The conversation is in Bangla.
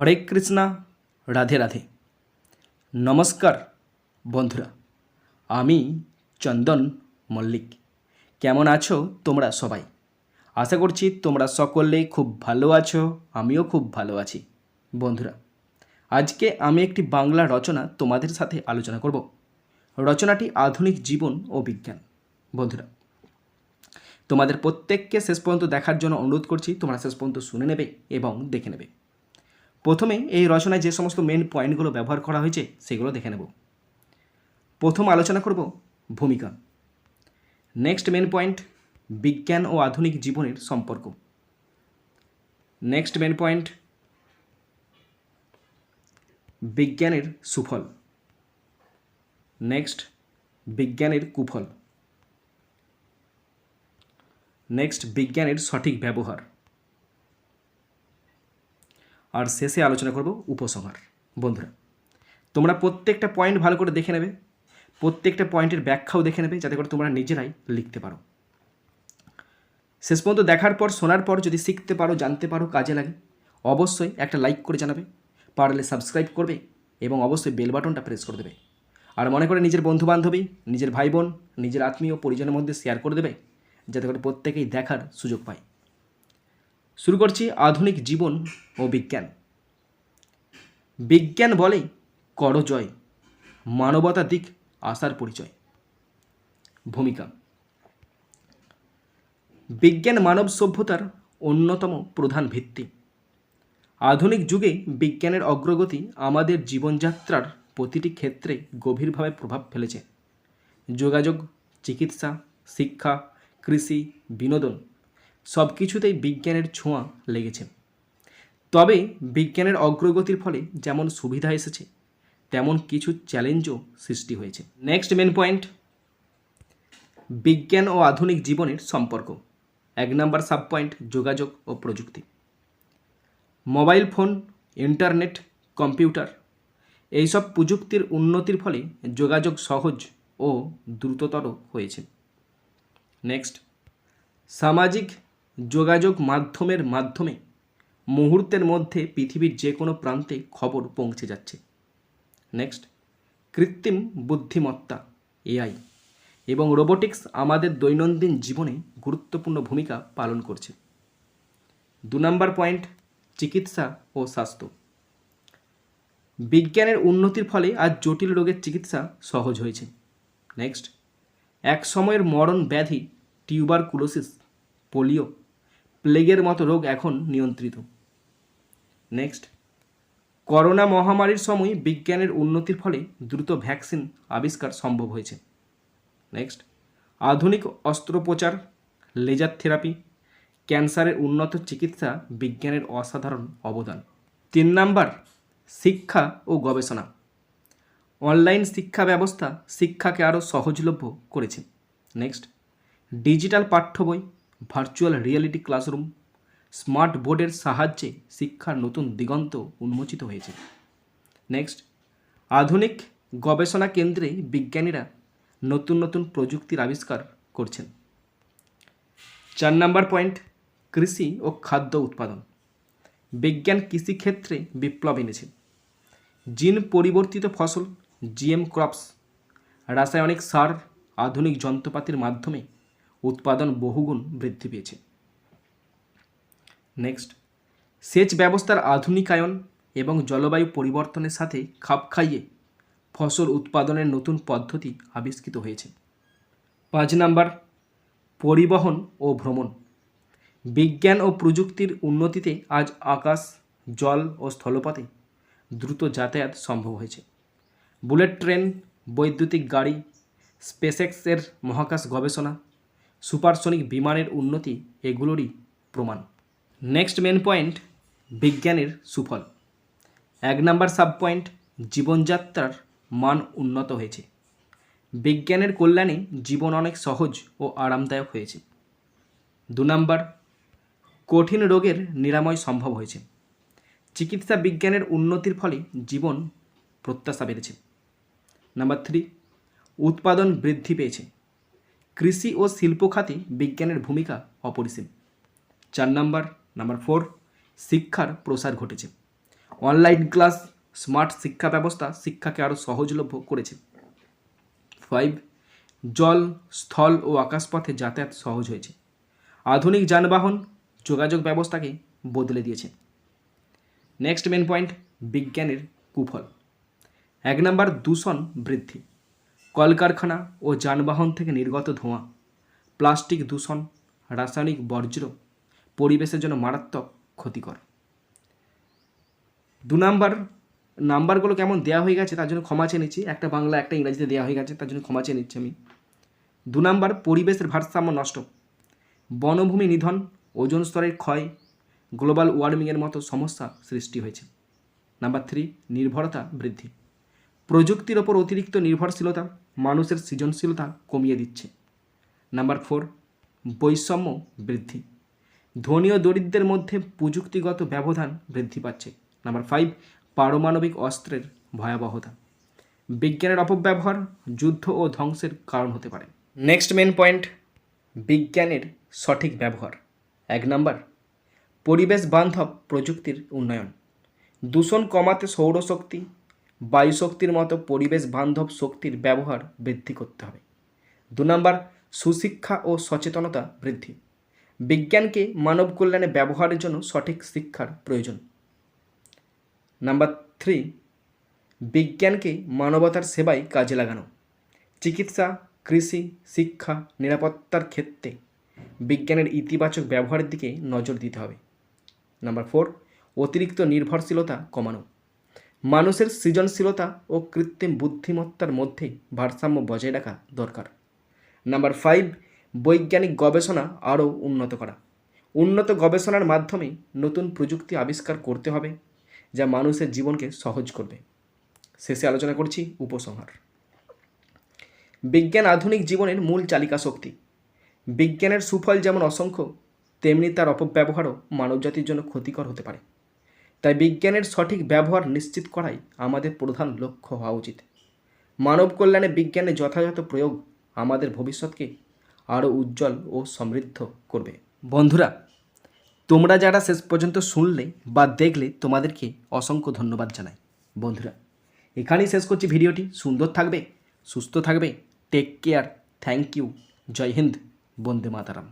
হরে কৃষ্ণা, রাধে রাধে। নমস্কার বন্ধুরা, আমি চন্দন মল্লিক। কেমন আছো তোমরা সবাই? আশা করছি তোমরা সকলেই খুব ভালো আছো, আমিও খুব ভালো আছি। বন্ধুরা, আজকে আমি একটি বাংলা রচনা তোমাদের সাথে আলোচনা করব। রচনাটি আধুনিক জীবন ও বিজ্ঞান। বন্ধুরা, তোমাদের প্রত্যেককে শেষ পর্যন্ত দেখার জন্য অনুরোধ করছি, তোমরা শেষ পর্যন্ত শুনে নেবে এবং দেখে নেবে। প্রথমে এই রচনায় যে সমস্ত মেন পয়েন্টগুলো ব্যবহার করা হয়েছে, সেগুলো দেখে নেব। প্রথম আলোচনা করব ভূমিকা। নেক্সট মেন পয়েন্ট বিজ্ঞান ও আধুনিক জীবনের সম্পর্ক। নেক্সট মেন পয়েন্ট বিজ্ঞানের সুফল। নেক্সট বিজ্ঞানের কুফল। নেক্সট বিজ্ঞানের সঠিক ব্যবহার। আর শেষে আলোচনা করব উপসংহার। বন্ধুরা, তোমরা প্রত্যেকটা পয়েন্ট ভালো করে দেখে নেবে, প্রত্যেকটা পয়েন্টের ব্যাখ্যাও দেখে নেবে, যাতে করে তোমরা নিজেরাই লিখতে পারো। শেষ পর্যন্ত দেখার পর, শোনার পর যদি শিখতে পারো, জানতে পারো, কাজে লাগে, অবশ্যই একটা লাইক করে জানাবে, পারলে সাবস্ক্রাইব করবে এবং অবশ্যই বেল বাটনটা প্রেস করে দেবে। আর মনে করে নিজের বন্ধু বান্ধবী নিজের ভাই বোন, নিজের আত্মীয় পরিজনের মধ্যে শেয়ার করে দেবে, যাতে করে প্রত্যেকেই দেখার সুযোগ পায়। শুরু করছি আধুনিক জীবন ও বিজ্ঞান। বিজ্ঞান বলে করজয়, মানবতা দিক আসার পরিচয়। ভূমিকা। বিজ্ঞান মানব সভ্যতার অন্যতম প্রধান ভিত্তি। আধুনিক যুগে বিজ্ঞানের অগ্রগতি আমাদের জীবনযাত্রার প্রতিটি ক্ষেত্রে গভীরভাবে প্রভাব ফেলেছে। যোগাযোগ, চিকিৎসা, শিক্ষা, কৃষি, বিনোদন সব কিছুতেই বিজ্ঞানের ছোঁয়া লেগেছে। তবে বিজ্ঞানের অগ্রগতির ফলে যেমন সুবিধা এসেছে, তেমন কিছু চ্যালেঞ্জও সৃষ্টি হয়েছে। নেক্সট মেন পয়েন্ট বিজ্ঞান ও আধুনিক জীবনের সম্পর্ক। এক নম্বর সাব পয়েন্ট যোগাযোগ ও প্রযুক্তি। মোবাইল ফোন, ইন্টারনেট, কম্পিউটার, এইসব প্রযুক্তির উন্নতির ফলে যোগাযোগ সহজ ও দ্রুততর হয়েছে। নেক্সট সামাজিক যোগাযোগ মাধ্যমের মাধ্যমে মুহূর্তের মধ্যে পৃথিবীর যে কোনো প্রান্তে খবর পৌঁছে যাচ্ছে। নেক্সট কৃত্রিম বুদ্ধিমত্তা এআই এবং রোবোটিক্স আমাদের দৈনন্দিন জীবনে গুরুত্বপূর্ণ ভূমিকা পালন করছে। দু নম্বর পয়েন্ট, চিকিৎসা ও স্বাস্থ্য। বিজ্ঞানের উন্নতির ফলে আজ জটিল রোগের চিকিৎসা সহজ হয়েছে। নেক্সট এক সময়ের মরণ ব্যাধি, টিউবারকুলোসিস, পোলিও প্লেগের মতো রোগ এখন নিয়ন্ত্রিত। নেক্সট, করোনা মহামারীর সময় বিজ্ঞানের উন্নতির ফলে দ্রুত ভ্যাকসিন আবিষ্কার সম্ভব হয়েছে। নেক্সট, আধুনিক অস্ত্রোপচার, লেজার থেরাপি, ক্যান্সারের উন্নত চিকিৎসা বিজ্ঞানের অসাধারণ অবদান। তিন নাম্বার, শিক্ষা ও গবেষণা। অনলাইন শিক্ষা ব্যবস্থা শিক্ষাকে আরও সহজলভ্য করেছে। নেক্সট, ডিজিটাল পাঠ্য বই ভার্চুয়াল রিয়েলিটি ক্লাসরুম স্মার্ট বোর্ডের সাহায্যে শিক্ষার নতুন দিগন্ত উন্মোচিত হয়েছে। নেক্সট আধুনিক গবেষণা কেন্দ্রে বিজ্ঞানীরা নতুন নতুন প্রযুক্তির আবিষ্কার করছেন। চার নাম্বার পয়েন্ট, কৃষি ও খাদ্য উৎপাদন। বিজ্ঞান কৃষিক্ষেত্রে বিপ্লব এনেছে। জিন পরিবর্তিত ফসল, জিএম ক্রপস, রাসায়নিক সার, আধুনিক যন্ত্রপাতির মাধ্যমে উৎপাদন বহুগুণ বৃদ্ধি পেয়েছে। নেক্সট সেচ ব্যবস্থার আধুনিকায়ন এবং জলবায়ু পরিবর্তনের সাথে খাপ খাইয়ে ফসল উৎপাদনের নতুন পদ্ধতি আবিষ্কৃত হয়েছে। পাঁচ নাম্বার, পরিবহন ও ভ্রমণ। বিজ্ঞান ও প্রযুক্তির উন্নতিতে আজ আকাশ, জল ও স্থলপথে দ্রুত যাতায়াত সম্ভব হয়েছে। বুলেট ট্রেন, বৈদ্যুতিক গাড়ি স্পেসএক্সের মহাকাশ গবেষণা সুপারসনিক বিমানের উন্নতি এগুলোরই প্রমাণ। নেক্সট মেন পয়েন্ট বিজ্ঞানের সুফল। এক নাম্বার সাব পয়েন্ট জীবনযাত্রার মান উন্নত হয়েছে। বিজ্ঞানের কল্যাণে জীবন অনেক সহজ ও আরামদায়ক হয়েছে। দু নাম্বার, কঠিন রোগের নিরাময় সম্ভব হয়েছে। চিকিৎসা বিজ্ঞানের উন্নতির ফলে জীবন প্রত্যাশা বেড়েছে। নাম্বার থ্রি উৎপাদন বৃদ্ধি পেয়েছে। কৃষি ও শিল্প খাতে বিজ্ঞানের ভূমিকা অপরিসীম। চার নাম্বার নাম্বার ফোর, শিক্ষার প্রসার ঘটেছে। অনলাইন ক্লাস, স্মার্ট শিক্ষা ব্যবস্থা শিক্ষাকে আরও সহজলভ্য করেছে। ফাইভ, জল, স্থল ও আকাশপথে যাতায়াত সহজ হয়েছে। আধুনিক যানবাহন যোগাযোগ ব্যবস্থাকে বদলে দিয়েছে। নেক্সট মেন পয়েন্ট, বিজ্ঞানের কুফল। এক নম্বর, দূষণ বৃদ্ধি। কলকারখানা ও যানবাহন থেকে নির্গত ধোঁয়া, প্লাস্টিক দূষণ, রাসায়নিক বর্জ্য পরিবেশের জন্য মারাত্মক ক্ষতিকর। দু নাম্বার, নাম্বারগুলো কেমন দেওয়া হয়ে গেছে তার জন্য ক্ষমা চেয়ে নিচ্ছি। একটা বাংলা, একটা ইংরাজিতে দেওয়া হয়ে গেছে, তার জন্য ক্ষমা চেয়ে নিচ্ছি আমি। দু নাম্বার, পরিবেশের ভারসাম্য নষ্ট। বনভূমি নিধন, ওজন স্তরের ক্ষয়, গ্লোবাল ওয়ার্মিংয়ের মতো সমস্যা সৃষ্টি হয়েছে। নাম্বার থ্রি, নির্ভরতা বৃদ্ধি। প্রযুক্তির ওপর অতিরিক্ত নির্ভরশীলতা মানুষের সৃজনশীলতা কমিয়ে দিচ্ছে। নাম্বার ফোর, বৈষম্য বৃদ্ধি। ধনী ও দরিদ্রের মধ্যে প্রযুক্তিগত ব্যবধান বৃদ্ধি পাচ্ছে। নাম্বার ফাইভ, পারমাণবিক অস্ত্রের ভয়াবহতা। বিজ্ঞানের অপব্যবহার যুদ্ধ ও ধ্বংসের কারণ হতে পারে। নেক্সট মেন পয়েন্ট, বিজ্ঞানের সঠিক ব্যবহার। এক নাম্বার, পরিবেশ বান্ধব প্রযুক্তির উন্নয়ন। দূষণ কমাতে সৌরশক্তি বায়ুশক্তির মতো পরিবেশ বান্ধব শক্তির ব্যবহার বৃদ্ধি করতে হবে। দু নম্বর, সুশিক্ষা ও সচেতনতা বৃদ্ধি। বিজ্ঞানকে মানব কল্যাণে ব্যবহারের জন্য সঠিক শিক্ষার প্রয়োজন। নাম্বার থ্রি, বিজ্ঞানকে মানবতার সেবায় কাজে লাগানো। চিকিৎসা, কৃষি, শিক্ষা, নিরাপত্তার ক্ষেত্রে বিজ্ঞানের ইতিবাচক ব্যবহারের দিকে নজর দিতে হবে। নাম্বার ফোর, অতিরিক্ত নির্ভরশীলতা কমানো। মানুষের সৃজনশীলতা ও কৃত্রিম বুদ্ধিমত্তার মধ্যে ভারসাম্য বজায় রাখা দরকার। নাম্বার ফাইভ বৈজ্ঞানিক গবেষণা আরও উন্নত করা। উন্নত গবেষণার মাধ্যমে নতুন প্রযুক্তি আবিষ্কার করতে হবে, যা মানুষের জীবনকে সহজ করবে। শেষে আলোচনা করছি উপসংহার। বিজ্ঞান আধুনিক জীবনের মূল চালিকা শক্তি। বিজ্ঞানের সুফল যেমন অসংখ্য, তেমনি তার অপব্যবহারও মানবজাতির জন্য ক্ষতিকর হতে পারে। তাই বিজ্ঞানের সঠিক ব্যবহার নিশ্চিত করাই আমাদের প্রধান লক্ষ্য হওয়া উচিত। মানব কল্যাণে বিজ্ঞানের যথাযথ প্রয়োগ আমাদের ভবিষ্যৎকে আরও উজ্জ্বল ও সমৃদ্ধ করবে। বন্ধুরা, তোমরা যারা শেষ পর্যন্ত শুনলে বা দেখলে তোমাদেরকে অসংখ্য ধন্যবাদ জানাই। বন্ধুরা, এখানেই শেষ করছি ভিডিওটি। সুন্দর থাকবে, সুস্থ থাকবে। Take care thank you Jai Hind. Vande Mataram.